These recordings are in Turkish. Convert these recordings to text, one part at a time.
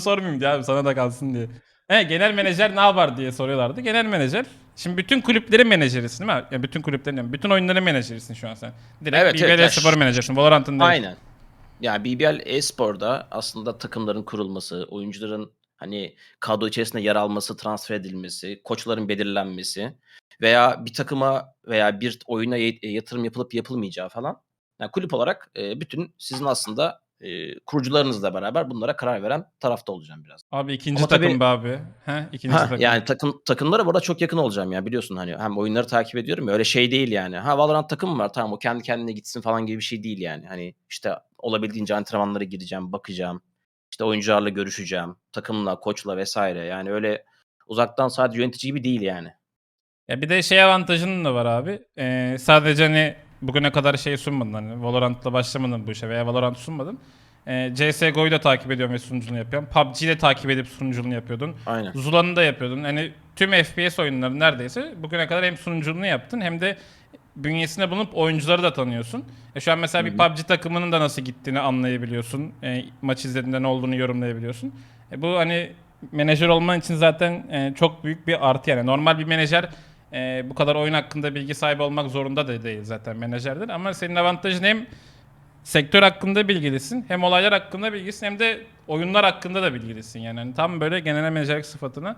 sormayayım diye abi sana da kalsın diye. He, genel menajer ne yapar diye soruyorlardı. Genel menajer. Şimdi bütün kulüplerin menajerisin değil mi? Yani bütün kulüplerin, yani bütün oyunların menajerisin şu an sen. Direkt Evet, BBL evet, ya Spor şu- menajerisin. Valorant'ın değil. Aynen. Ya BBL e-sporda aslında takımların kurulması, oyuncuların hani kadro içerisinde yer alması, transfer edilmesi, koçların belirlenmesi veya bir takıma veya bir oyuna yatırım yapılıp yapılmayacağı falan. Yani kulüp olarak e, bütün sizin aslında e, kurucularınızla beraber bunlara karar veren tarafta olacağım biraz. Abi ikinci Ama takım tabii- be abi. He, ikinci Ha, takım. yani takım takımlara burada çok yakın olacağım ya biliyorsun hani hem oyunları takip ediyorum ya öyle şey değil yani. Ha Valorant takım var tamam o kendi kendine gitsin falan gibi bir şey değil yani. Hani işte olabildiğince antrenmanlara gireceğim, bakacağım. İşte oyuncularla görüşeceğim, takımla, koçla vesaire. Yani öyle uzaktan sadece yönetici gibi değil yani. Ya bir de şey avantajın da var abi. Ee, sadece hani bugüne kadar şey sunmadın hani Valorant'la başlamadın bu işe veya Valorant sunmadın. Ee, CSGO'yu da takip ediyorum ve sunuculuğunu yapıyorum. PUBG'yi de takip edip sunuculuğunu yapıyordun. Aynen. Zula'nı da yapıyordun. Hani tüm FPS oyunları neredeyse bugüne kadar hem sunuculuğunu yaptın hem de bünyesine bulunup oyuncuları da tanıyorsun. E şu an mesela bir PUBG takımının da nasıl gittiğini anlayabiliyorsun. E, maç izlediğinde ne olduğunu yorumlayabiliyorsun. E, bu hani menajer olman için zaten e, çok büyük bir artı yani. Normal bir menajer e, bu kadar oyun hakkında bilgi sahibi olmak zorunda da değil zaten menajerdir. Ama senin avantajın hem sektör hakkında bilgilisin, hem olaylar hakkında bilgilisin hem de oyunlar hakkında da bilgilisin yani. Hani tam böyle genel menajerlik sıfatına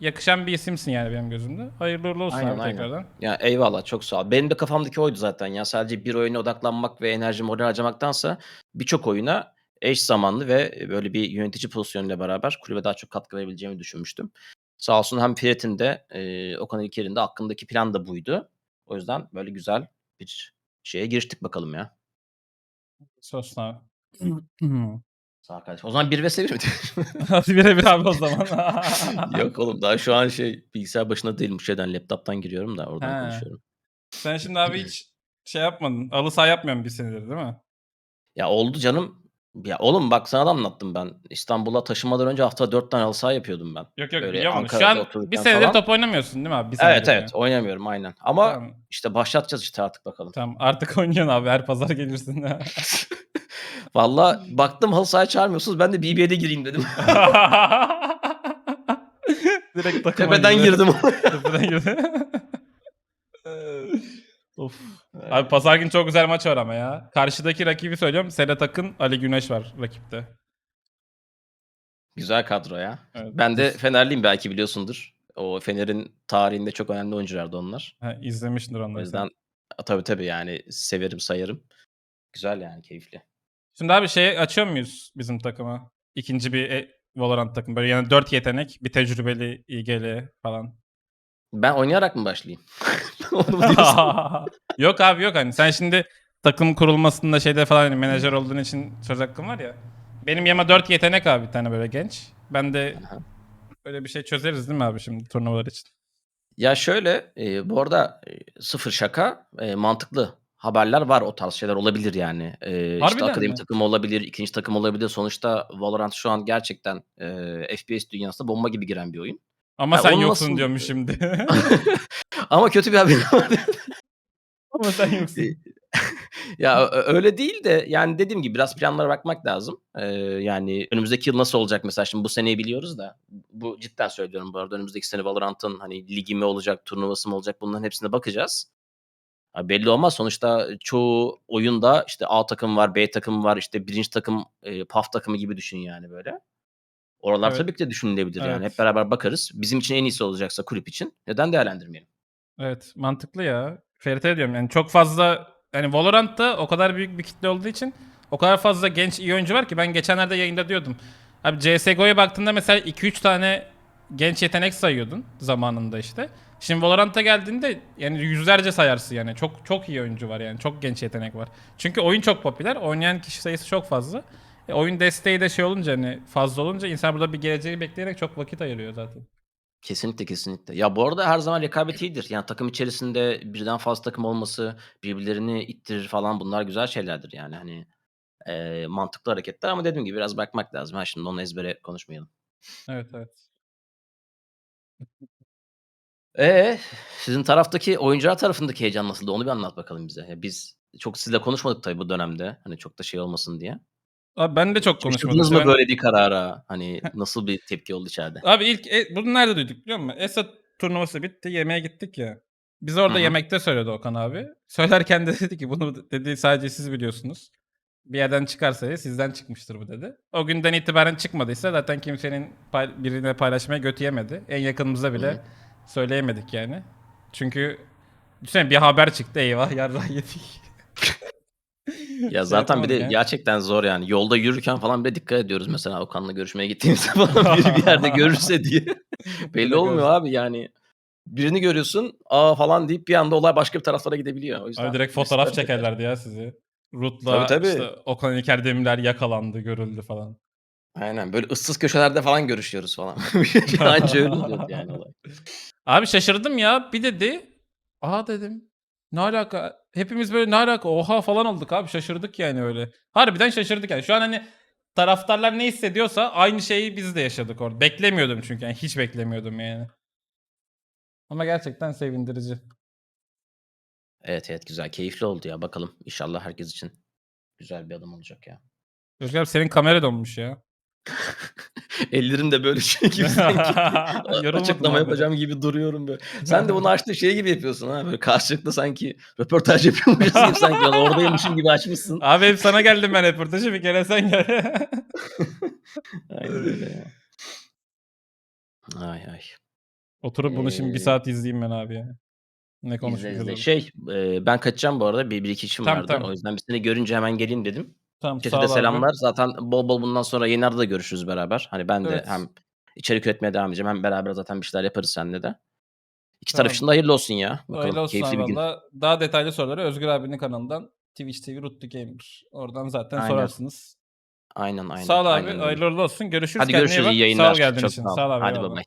yakışan bir isimsin yani benim gözümde. Hayırlı uğurlu olsun Aynen, abi aynen. tekrardan. Ya eyvallah çok sağ ol. Benim de kafamdaki oydu zaten ya. Sadece bir oyuna odaklanmak ve enerji moral harcamaktansa birçok oyuna eş zamanlı ve böyle bir yönetici pozisyonuyla beraber kulübe daha çok katkı verebileceğimi düşünmüştüm. Sağ olsun hem Fiyat'ın de e, Okan İlker'in de aklındaki plan da buydu. O yüzden böyle güzel bir şeye giriştik bakalım ya. Abi. Sağ kardeşim. O zaman 1 vs 1 mi? Hadi birebir abi o zaman. Yok oğlum daha şu an şey bilgisayar başında değilim. Şeyden laptoptan giriyorum da oradan He. konuşuyorum. Sen şimdi abi hiç şey yapmadın. Alı saha yapmıyorsun bir senedir değil mi? Ya oldu canım. Ya oğlum bak sana da anlattım ben. İstanbul'a taşınmadan önce hafta 4 tane halı saha yapıyordum ben. Yok yok Böyle biliyorum onu. Şu Ankara'da an bir otururken senedir falan. top oynamıyorsun değil mi abi? Bir senedir Evet evet oynamıyorum aynen. Ama Tamam. işte başlatacağız işte artık bakalım. Tamam artık oynuyorsun abi. Her pazar gelirsin. Valla baktım halı sahaya çağırmıyorsunuz ben de BBL'e gireyim dedim. Direkt takıma Tepeden girdi. girdim. Tepeden girdi. of. Abi pazar günü çok güzel maç var ama ya. Karşıdaki rakibi söylüyorum. Sedat Akın, Ali Güneş var rakipte. Güzel kadro ya. Evet. Ben de Fenerliyim belki biliyorsundur. O Fener'in tarihinde çok önemli oyunculardı onlar. Ha, izlemiştir O onları. yüzden tabii tabii yani severim sayarım. Güzel yani keyifli. Şimdi abi şey açıyor muyuz bizim takıma? İkinci bir e, Valorant takım. Böyle yani 4 yetenek, bir tecrübeli İGL falan. Ben oynayarak mı başlayayım? Onu mu diyorsun? yok abi yok hani sen şimdi takım kurulmasında şeyde falan hani menajer olduğun için söz hakkın var ya. Benim yama 4 yetenek abi bir tane böyle genç. Ben de Aha. öyle bir şey çözeriz değil mi abi şimdi turnuvalar için? Ya şöyle, eee, bu arada, eee, sıfır şaka, eee, mantıklı haberler var. O tarz şeyler olabilir yani. Eee, işte Harbiden akademi mi? takımı olabilir, ikinci takım olabilir. Sonuçta Valorant şu an gerçekten, eee, FPS dünyasına bomba gibi giren bir oyun. Ama Ya sen olmasın- yoksun diyormuş şimdi. Ama kötü bir haberim var. Ama sen yoksun. Ya, öyle değil de yani dediğim gibi biraz planlara bakmak lazım. Eee, yani önümüzdeki yıl nasıl olacak mesela şimdi bu seneyi biliyoruz da bu cidden söylüyorum bu arada önümüzdeki sene Valorant'ın hani ligi mi olacak, turnuvası mı olacak bunların hepsine bakacağız. Ha, belli olmaz sonuçta çoğu oyunda işte A takımı var, B takımı var, işte 1. takım, eee, PAF takımı gibi düşün yani böyle. Oralar Evet. tabii ki de düşünülebilir yani. Evet. Hep beraber bakarız. Bizim için en iyisi olacaksa kulüp için neden değerlendirmeyelim? Evet mantıklı ya. FRT diyorum yani çok fazla yani Valorant'ta o kadar büyük bir kitle olduğu için o kadar fazla genç iyi oyuncu var ki ben geçenlerde yayında diyordum. Abi CSGO'ya baktığında mesela 2-3 tane genç yetenek sayıyordun zamanında işte. Şimdi Valorant'a geldiğinde yani yüzlerce sayarsın yani. Çok çok iyi oyuncu var yani. Çok genç yetenek var. Çünkü oyun çok popüler. Oynayan kişi sayısı çok fazla. E, oyun desteği de şey olunca hani fazla olunca insan burada bir geleceği bekleyerek çok vakit ayırıyor zaten. Kesinlikle, kesinlikle. Ya, bu arada her zaman rekabet iyidir. Yani takım içerisinde birden fazla takım olması, birbirlerini ittirir falan bunlar güzel şeylerdir yani, hani, eee, mantıklı hareketler ama dediğim gibi biraz bakmak lazım. Ha, şimdi onu ezbere konuşmayalım. Evet evet. Eee, sizin taraftaki oyuncular tarafındaki heyecan nasıldı? Onu bir anlat bakalım bize. Ya, biz çok sizle konuşmadık tabii bu dönemde, hani, çok da şey olmasın diye. Abi ben de çok konuşmadım. Şaşırdınız mı böyle bir karara? Hani nasıl bir tepki oldu içeride? Abi ilk e, bunu nerede duyduk biliyor musun? Esat turnuvası bitti yemeğe gittik ya. Biz orada Hı hı. yemekte söyledi Okan abi. Söylerken de dedi ki bunu dedi sadece siz biliyorsunuz. Bir yerden çıkarsa ya sizden çıkmıştır bu dedi. O günden itibaren çıkmadıysa zaten kimsenin pay- birine paylaşmaya götü yemedi. En yakınımıza bile Hı. söyleyemedik yani. Çünkü düşünsene bir haber çıktı eyvah yarrağı yedik. Ya zaten bir de yani. gerçekten zor yani. Yolda yürürken falan bile dikkat ediyoruz mesela Okan'la görüşmeye gittiğimizde falan biri bir yerde görürse diye. Belli olmuyor abi yani. Birini görüyorsun aa falan deyip bir anda olay başka bir taraflara gidebiliyor. O yüzden Abi direkt fotoğraf riskler çekerlerdi ya sizi. Rut'la Tabii, tabii. işte Okan İlker Demirler yakalandı, görüldü falan. Aynen böyle ıssız köşelerde falan görüşüyoruz falan. Anca öyle oluyordu yani olay. Abi şaşırdım ya. Bir dedi. Aa dedim. Ne alaka? Hepimiz böyle ne alaka? Oha falan olduk abi. Şaşırdık yani öyle. Harbiden şaşırdık yani. Şu an hani taraftarlar ne hissediyorsa aynı şeyi biz de yaşadık orada. Beklemiyordum çünkü. Yani hiç beklemiyordum yani. Ama gerçekten sevindirici. Evet evet güzel keyifli oldu ya bakalım. İnşallah herkes için güzel bir adım olacak ya. Özgür abi senin kamera donmuş ya. Ellerim de böyle şey gibi sanki. Açıklama abi. yapacağım gibi duruyorum böyle. Sen de bunu açtığın şey gibi yapıyorsun ha. Böyle karşılıklı sanki röportaj yapıyormuşsun gibi sanki. Yani oradaymışım gibi açmışsın. Abi hep sana geldim ben röportajı bir kere sen gel. Aynen öyle ya. Ay ay. Oturup bunu şimdi bir Ee, saat izleyeyim ben abi ya. Ne orada. Şey e, ben kaçacağım bu arada. Bir, bir iki işim Tamam, vardı. tamam. O yüzden bir seni görünce hemen geleyim dedim. Tamam Chat'e sağ de ol abi. selamlar. Zaten bol bol bundan sonra yayınlarda da görüşürüz beraber. Hani ben de Evet. hem içerik üretmeye devam edeceğim hem beraber zaten bir şeyler yaparız seninle de. İki taraf Tamam. için de hayırlı olsun ya. Bakalım Hayırlı olsun keyifli bir gün. Daha detaylı soruları Özgür abinin kanalından Twitch TV the Gamer. Oradan zaten Aynen. sorarsınız. Aynen aynen. Sağ ol abi. aynen. Hayırlı olsun. Görüşürüz. Hadi Kendine görüşürüz. iyi Sağ yayınlar. ol geldiğin Çok için. sağ ol. Sağ ol abi. Hadi bay bay.